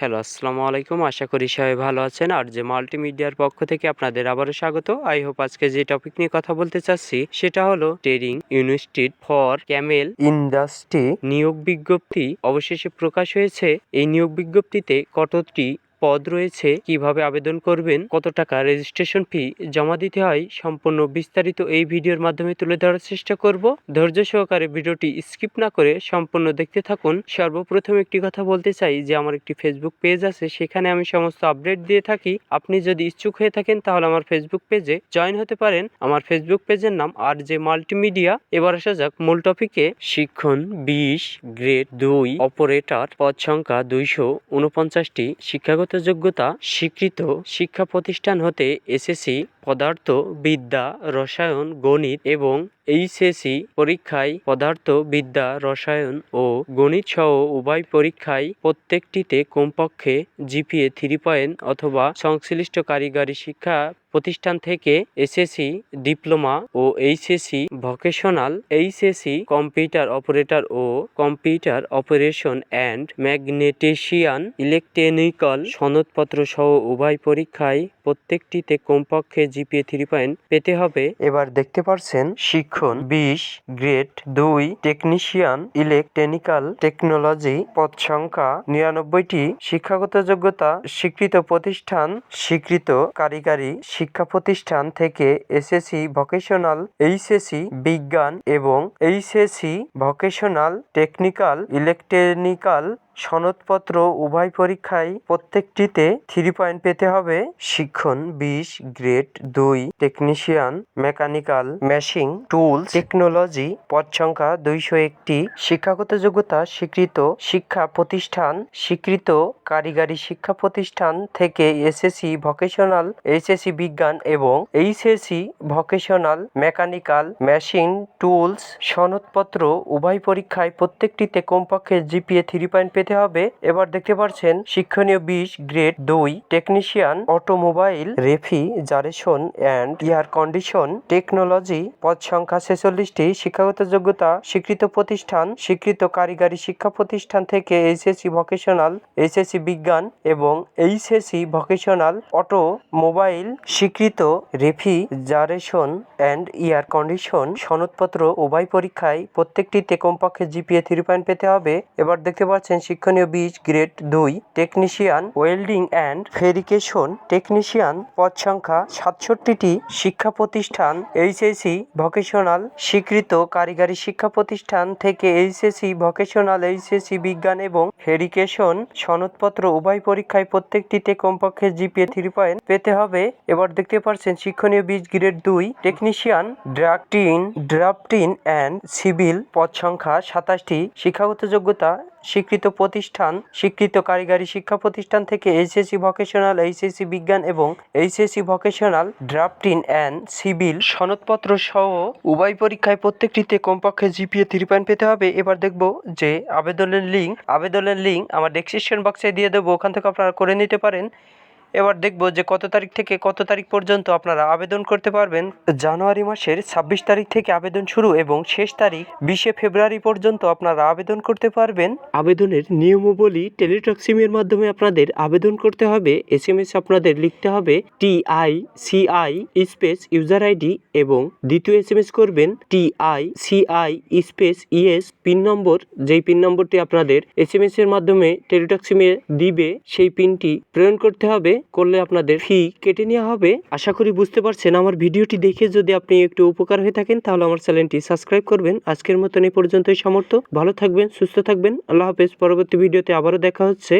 Hello, আসসালামু আলাইকুম। আশা করি সবাই ভালো আছেন। আর যে মাল্টিমিডিয়ার পক্ষ থেকে আপনাদের আবারও স্বাগত। আই হোপ আজকে যে টপিক নিয়ে কথা বলতে চাচ্ছি, সেটা হলো trading university for camel industry নিয়োগ বিজ্ঞপ্তি। অবশেষে প্রকাশ হয়েছে, এই নিয়োগ বিজ্ঞপ্তিতে কতটি পদ রয়েছে কীভাবে আবেদন করবেন, কত টাকা রেজিস্ট্রেশন ফি জমা দিতে হয়, সম্পূর্ণ বিস্তারিত এই ভিডিওর মাধ্যমে তুলে ধরার চেষ্টা করব। ধৈর্য সহকারে ভিডিওটি স্কিপ না করে সম্পূর্ণ দেখতে থাকুন। সর্বপ্রথম একটি কথা বলতে চাই যে, আমার একটি ফেসবুক পেজ আছে, সেখানে আমি সমস্ত আপডেট দিয়ে থাকি। আপনি যদি ইচ্ছুক হয়ে থাকেন, তাহলে আমার ফেসবুক পেজে জয়েন হতে পারেন। আমার ফেসবুক পেজের নাম আর যে মাল্টিমিডিয়া। এবার আসা যাক মূল টপিকে শিক্ষণ বিশ গ্রেড দুই অপারেটর পদ সংখ্যা দুইশো উনপঞ্চাশটি। শিক্ষাগত যোগ্যতা স্বীকৃত শিক্ষা প্রতিষ্ঠান হতে এসএসসি, পদার্থ বিদ্যা, রসায়ন, গণিত এবং এইচএসসি পরীক্ষায় পদার্থ বিদ্যা, রসায়ন ও গণিত সহ উভয় পরীক্ষায় প্রত্যেকটিতে কমপক্ষে জিপিএ থ্রি পয়েন্ট অথবা সংশ্লিষ্ট কারিগরি শিক্ষা প্রতিষ্ঠান থেকে SSC, diploma O HSC vocational, HSC computer operator O computer operation and ম্যাগনেটেশিয়ান ইলেকট্রনিক্যাল সনদপত্র সহ উভয় পরীক্ষায় প্রত্যেকটিতে কমপক্ষে জিপিএ থ্রি পয়েন্ট পেতে হবে। এবার দেখতে পারছেন শিক্ষণ, বিশ, গ্রেড, দুই, টেকনিশিয়ান, ইলেকট্রনিক্যাল টেকনোলজি, পদ সংখ্যা নিরানব্বইটি, শিক্ষাগত যোগ্যতা, স্বীকৃত প্রতিষ্ঠান, স্বীকৃত কারিগরি, শিক্ষা প্রতিষ্ঠান থেকে এসএসসি ভোকেশনাল, এইচএসসি বিজ্ঞান এবং এইচএসসি ভোকেশনাল, টেকনিক্যাল, ইলেকট্রনিক্যাল সনদপত্র উভয় পরীক্ষায় প্রত্যেকটিতে থ্রি পয়েন্ট পেতে হবে। শিক্ষণ বিশ গ্রেড, দুই technician mechanical machine tools technology পদ সংখ্যা দুইশো একটি, শিক্ষাগত যোগ্যতা স্বীকৃত, শিক্ষা প্রতিষ্ঠান স্বীকৃত, কারিগরি শিক্ষা প্রতিষ্ঠান থেকে এসএসসি ভোকেশনাল এইচএসসি বিজ্ঞান এবং HSC vocational mechanical machine tools সনদপত্র উভয় পরীক্ষায় প্রত্যেকটিতে কমপক্ষে জিপিএ থ্রি পয়েন্ট পেতে হবে। এবার দেখতে পাচ্ছেন শিক্ষণীয় বিশ, গ্রেড দুই, technician, automobile refrigeration and air condition, technology, পদ সংখ্যা ছেচল্লিশটি, শিক্ষাগত যোগ্যতা, স্বীকৃত প্রতিষ্ঠান, স্বীকৃত কারিগরি শিক্ষা প্রতিষ্ঠান থেকে এইচএসসি ভোকেশনাল, এইচএসসি বিজ্ঞান এবং এইচএসসি ভোকেশনাল, অটোমোবাইল, স্বীকৃত রেফ্রিজারেশন অ্যান্ড এয়ার কন্ডিশন, সনদপত্র উভয় পরীক্ষায় প্রত্যেকটিতে কমপক্ষে জিপিএ থ্রি পয়েন্ট পেতে হবে। এবার দেখতে পাচ্ছেন শিক্ষণীয় বীজ গ্রেড দুই, technician welding and fabrication. Technician পদ সংখ্যা সাতষট্টিটি। শিক্ষা প্রতিষ্ঠান এইচএসি ভোকেশনাল। স্বীকৃত কারিগরি শিক্ষা প্রতিষ্ঠান থেকে এইচএসি ভোকেশনাল এইচএসি বিজ্ঞান এবং ফেরিকেশন। সনদপত্র উভয় পরীক্ষায় প্রত্যেকটিতে কমপক্ষে জিপিএ থ্রি পয়েন্ট পেতে হবে। এবার দেখতে পাচ্ছেন শিক্ষণীয় বীজ গ্রেড দুই, technician, drafting drafting and civil পদ সংখ্যা সাতাশটি। শিক্ষাগত যোগ্যতা স্বীকৃত প্রতিষ্ঠান, স্বীকৃত কারিগরি শিক্ষা প্রতিষ্ঠান থেকে এইচএসসি ভোকেশনাল, এইচএসসি বিজ্ঞান এবং HSC vocational drafting and civil সনদপত্র সহ উভয় পরীক্ষায় প্রত্যেকটিতে কমপক্ষে জিপিএ থ্রি পয়েন্ট পেতে হবে। এবার দেখব যে আবেদনের লিঙ্ক আবেদনের লিঙ্ক আমার ডেসক্রিপশন বক্সে দিয়ে দেবো। ওখান থেকে আপনারা করে নিতে পারেন। এবার দেখব যে কত তারিখ থেকে কত তারিখ পর্যন্ত আপনারা আবেদন করতে পারবেন। জানুয়ারি মাসের ছাব্বিশ তারিখ থেকে আবেদন শুরু এবং শেষ তারিখ বিশে ফেব্রুয়ারি পর্যন্ত আপনারা আবেদন করতে পারবেন। আবেদনের নিয়মাবলী টেলিটক সিমের মাধ্যমে আপনাদের আবেদন করতে হবে। এস এম এস আপনাদের লিখতে হবে T I C I space user ID এবং দ্বিতীয় এস এম এস করবেন T I C I space ES pin number. যেই পিন নম্বরটি আপনাদের এস এম এস এর মাধ্যমে টেলিটক সিমে দিবে, সেই পিনটি প্রেরণ করতে হবে। করলে আপনাদের ফি কেটে নেওয়া হবে। আশা করি বুঝতে পারছেন, আমার ভিডিওটি দেখে যদি আপনি একটু উপকার হয়ে থাকেন, তাহলে আমার চ্যানেলটি সাবস্ক্রাইব করবেন। আজকের মতন এই পর্যন্তই সমর্থ। ভালো থাকবেন, সুস্থ থাকবেন। আল্লাহ হাফেজ। পরবর্তী ভিডিওতে আবারও দেখা হচ্ছে।